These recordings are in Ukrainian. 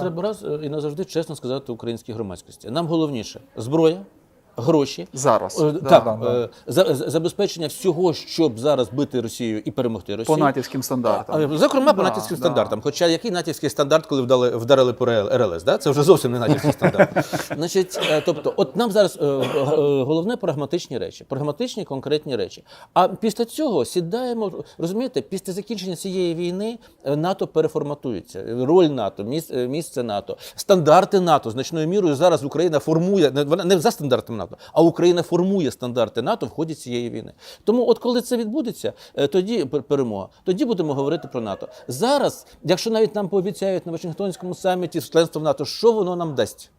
Треба раз е, і назавжди чесно сказати українській громадськості. Нам головніше зброя, гроші. Зараз. Е, Да. так, да, да. е, за- за- забезпечення всього, щоб зараз бити Росію і перемогти Росію. По натівським стандартам. А, Зокрема, по Да, натівським да. стандартам. Хоча який натівський стандарт, коли вдали, вдарили по РЛС, да? це вже зовсім не натівський стандарт. Значить, е, тобто, от нам зараз е, е, головне прагматичні речі, прагматичні конкретні речі. А після цього сідаємо, розумієте, після закінчення цієї війни е, НАТО переформатується. Роль НАТО, міс- е, місце НАТО, стандарти НАТО значною мірою зараз Україна формує не вона не за стандартами НАТО, а Україна формує стандарти НАТО в ході цієї війни. Тому, от коли це відбудеться, е, тоді перемога. Тоді будемо говорити про НАТО. Зараз, якщо навіть нам пообіцяють на Вашингтонському саміті членство в НАТО, що воно нам дасть?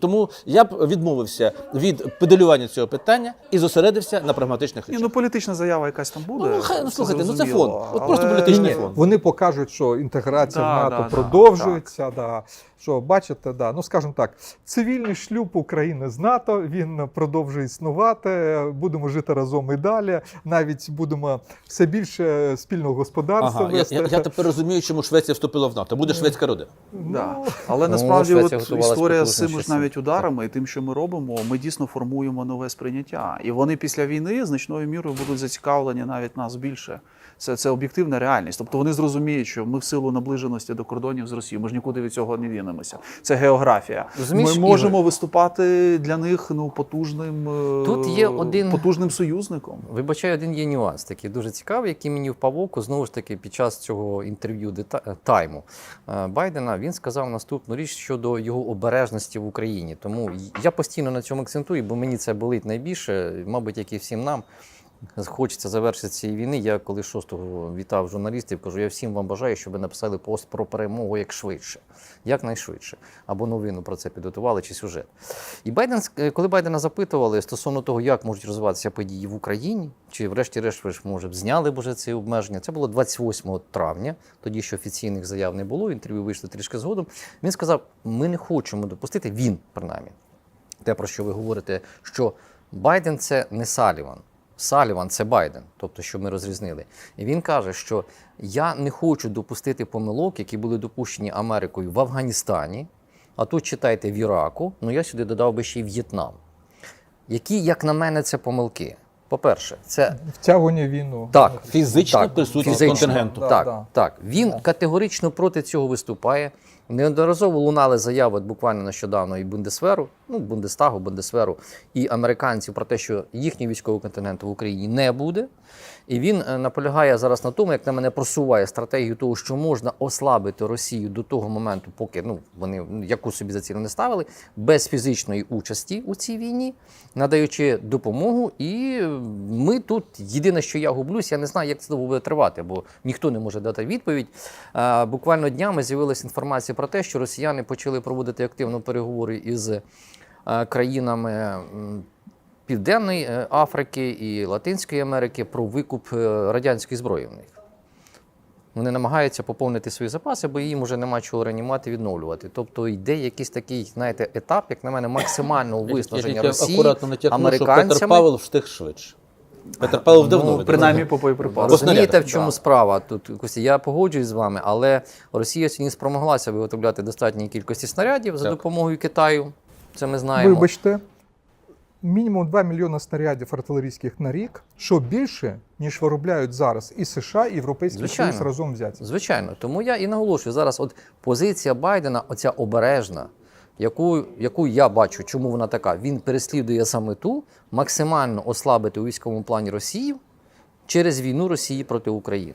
Тому я б відмовився від педалювання цього питання і зосередився на прагматичних Ні, ну політична заява якась там буде. Ну, хай, ну, слухайте, ну, це фон. От просто але- політичний фон. Вони покажуть, що інтеграція Да, в НАТО да, продовжується. Да, що бачите, да. ну скажімо так, цивільний шлюб України з НАТО він продовжує існувати. Будемо жити разом і далі. Навіть будемо все більше спільного господарства Ага, я, вести. я, я тепер розумію, чому Швеція вступила в НАТО. Буде шведська родина. Да. Ну, Але Ну, насправді Швеція от історія з цими ж навіть ударами і тим, що ми робимо, ми дійсно формуємо нове сприйняття. І вони після війни значною мірою будуть зацікавлені навіть нас більше. Це, це об'єктивна реальність. Тобто вони зрозуміють, що ми в силу наближеності до кордонів з Росією, ми ж нікуди від цього не дінемося. Це географія. Розумієш, ми можемо виступати для них ну потужним, е, Тут є один- потужним союзником. Вибачаю, один є нюанс такий дуже цікавий, який мені впав в око знову ж таки під час цього інтерв'ю дета- тайму е, Байдена. Він сказав наступну річ щодо його обережності в Україні. Тому я постійно на цьому акцентую, бо мені це болить найбільше, мабуть, як і всім нам. Хочеться завершити цієї війни. Я коли 6-го вітав журналістів, кажу, я всім вам бажаю, щоб ви написали пост про перемогу як швидше, якнайшвидше, або новину про це підготували чи сюжет. І Байден, коли Байдена запитували стосовно того, як можуть розвиватися події в Україні, чи врешті-решт ви ж може б зняли б уже ці обмеження. Це було 28 травня, тоді що офіційних заяв не було. Інтерв'ю вийшло трішки згодом. Він сказав: ми не хочемо допустити він, принаймні, те, про що ви говорите, що Байден це не Саліван. Саліван це Байден, тобто, що ми розрізнили. І він каже, що я не хочу допустити помилок, які були допущені Америкою в Афганістані, а тут читайте в Іраку, ну я сюди додав би ще й В'єтнам. Які, як на мене, це помилки? По-перше, це Втягування війну. так, Фізична так, присутність фізично. контингенту. Да, Так, да. так. Він Да. категорично проти цього виступає. Неодноразово лунали заяви буквально нещодавно і Бундесверу, ну Бундестагу, Бундесверу, і американців про те, що їхнього військового континенту в Україні не буде. І він е, наполягає зараз на тому, як на мене просуває стратегію того, що можна ослабити Росію до того моменту, поки ну вони яку собі за ціль не ставили, без фізичної участі у цій війні, надаючи допомогу. І е, ми тут єдине, що я гублюсь, я не знаю, як це буде тривати, бо ніхто не може дати відповідь. Е, Буквально днями з'явилася інформація те, що росіяни почали проводити активно переговори із е, країнами. Південної е, Африки і Латинської Америки про викуп е, радянської зброї в них. Вони намагаються поповнити свої запаси, бо їм вже нема чого реанімати, відновлювати. Тобто йде якийсь такий, знаєте, етап, як на мене, максимального Я виснаження Росії акуратно натякну, що Петр. Павел встиг швидше. Петр Павел давно Ну. Принаймні по боєприпасам. Розумієте, в чому Да. справа тут, Костя? Я погоджуюсь з вами, але Росія сьогодні спромоглася виготовляти достатній кількості снарядів за Так. допомогою Китаю. Це ми знаємо. Вибачте, мінімум 2 мільйони снарядів артилерійських на рік, що більше, ніж виробляють зараз і США, і Європейський Звичайно. Союз разом взяті. Звичайно, тому я і наголошую зараз. От позиція Байдена, оця обережна, яку, яку я бачу, чому вона така. Він переслідує саме ту максимально ослабити у військовому плані Росію через війну Росії проти України.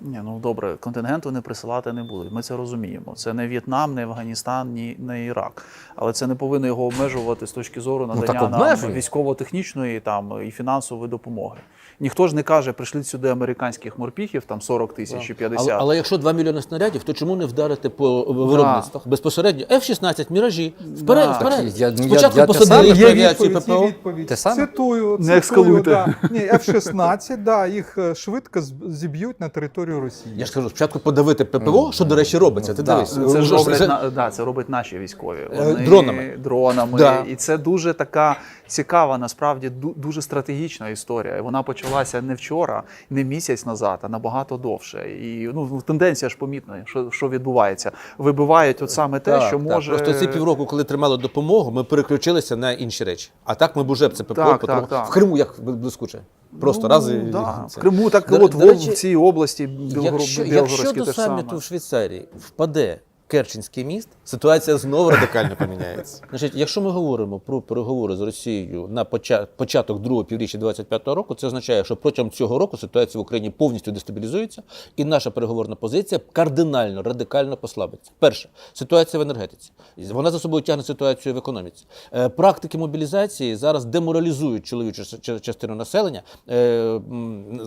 Ні, ну добре, контингенту не присилати не будуть. Ми це розуміємо. Це не В'єтнам, не Афганістан, ні не Ірак. Але це не повинно його обмежувати з точки зору надання Ну, нам військово-технічної там і фінансової допомоги. Ніхто ж не каже, прийшліть сюди американських морпіхів, там 40 тисяч чи 50. Але, але якщо 2 мільйони снарядів, то чому не вдарити по виробництвах безпосередньо? F-16, міражі, вперед, Да. вперед. Так, я- я- Спочатку я посадили саме- їх Є в авіацію є відповідь. Те саме? Цитую, Не цитую, ескалуйте. да. Ні, F-16, да, їх е, швидко зіб'ють на території територію Росії. Я ж кажу, спочатку подавити ППО, що, до речі, робиться. Ти дивись. Це, ж роблять, на, да, це роблять наші військові. Е, Вони, дронами. дронами. Да. І це дуже така цікава, насправді ду- дуже стратегічна історія. І Вона почалася не вчора, не місяць назад, а набагато довше. І ну, тенденція ж помітна, що, що відбувається. Вибивають от саме те, Так, що так. може. Просто ці півроку, коли тримали допомогу, ми переключилися на інші речі. А так ми б уже б це ППО Так, потроху- так, так. в Криму як блискуче. Просто ну, раз і да. в Криму, так До- от до в, речі, в цій області Білгород, Якщо, якщо до саміту в Швейцарії впаде Керченський міст, ситуація знову радикально поміняється. Значить, якщо ми говоримо про переговори з Росією на поча- початок другого півріччя 2025 року, це означає, що протягом цього року ситуація в Україні повністю дестабілізується, і наша переговорна позиція кардинально, радикально послабиться. Перше, ситуація в енергетиці. Вона за собою тягне ситуацію в економіці. Е, Практики мобілізації зараз деморалізують чоловічу частину населення. Е,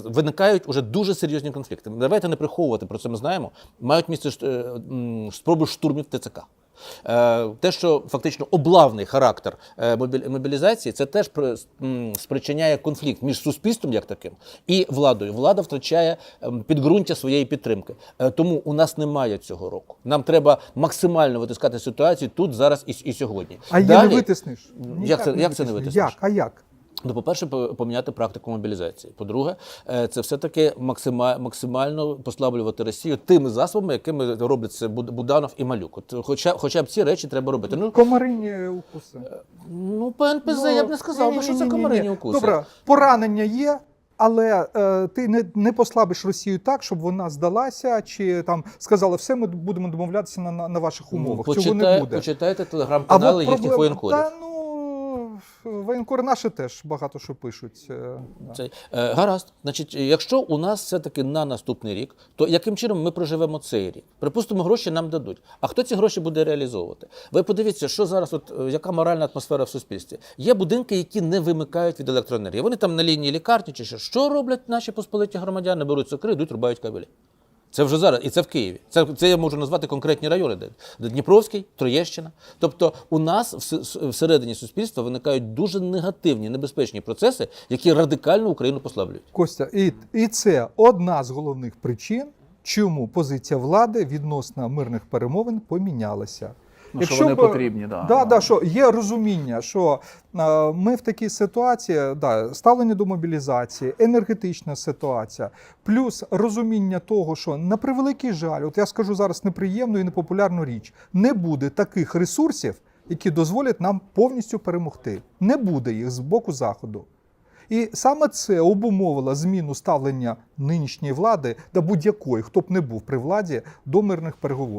Виникають уже дуже серйозні конфлікти. Давайте не приховувати про це. Ми знаємо. Мають місце е, спроби штурмів ТЦК. Е, Те, що фактично облавний характер е, мобілізації, це теж спричиняє конфлікт між суспільством як таким і владою. Влада втрачає ем, підґрунтя своєї підтримки. Е, Тому у нас немає цього року. Нам треба максимально витискати ситуацію тут, зараз і, і сьогодні. А її Далі- не витиснеш. Як Ніяк це- як це не витиснеш? Як? А як? Ну, по-перше, поміняти практику мобілізації. По-друге, е, це все-таки максимально послаблювати Росію тими засобами, якими роблять це Буданов і Малюк. От хоча, хоча б ці речі треба робити. Ну, Комарині укуси. ну по НПЗ я б не сказав, що це ні-ні-ні-ні. комарині укуси. Добре, поранення є. Але е, ти не, не послабиш Росію так, щоб вона здалася, чи там сказали, все, ми будемо домовлятися на, на, на ваших умовах. Цього не буде. почитайте телеграм-канали їхніх воєнкорів. Та ну воєнкори наші теж багато що пишуть. е. Цей, е, гаразд. Значить, якщо у нас все-таки на наступний рік, то яким чином ми проживемо цей рік? Припустимо, гроші нам дадуть. А хто ці гроші буде реалізовувати? Ви подивіться, що зараз, от е, яка моральна атмосфера в суспільстві? Є будинки, які не вимикають від електроенергії. Вони там на лінії лікарні чи що. Що роблять наші посполиті громадяни? Беруть сокри, йдуть, рубають кабелі. Це вже зараз, і це в Києві. Це, це я можу назвати конкретні райони, де, Дніпровський, Троєщина. Тобто, у нас всередині суспільства виникають дуже негативні, небезпечні процеси, які радикально Україну послаблюють. Костя, і, і це одна з головних причин, чому позиція влади відносно мирних перемовин помінялася. Ну, що вони б- потрібні, да. Да, да, що є розуміння, що е, ми в такій ситуації, да, ставлення до мобілізації, енергетична ситуація, плюс розуміння того, що на превеликий жаль, от я скажу зараз неприємну і непопулярну річ, не буде таких ресурсів, які дозволять нам повністю перемогти. Не буде їх з боку заходу. І саме це обумовило зміну ставлення нинішньої влади та будь-якої, хто б не був при владі, до мирних переговорів.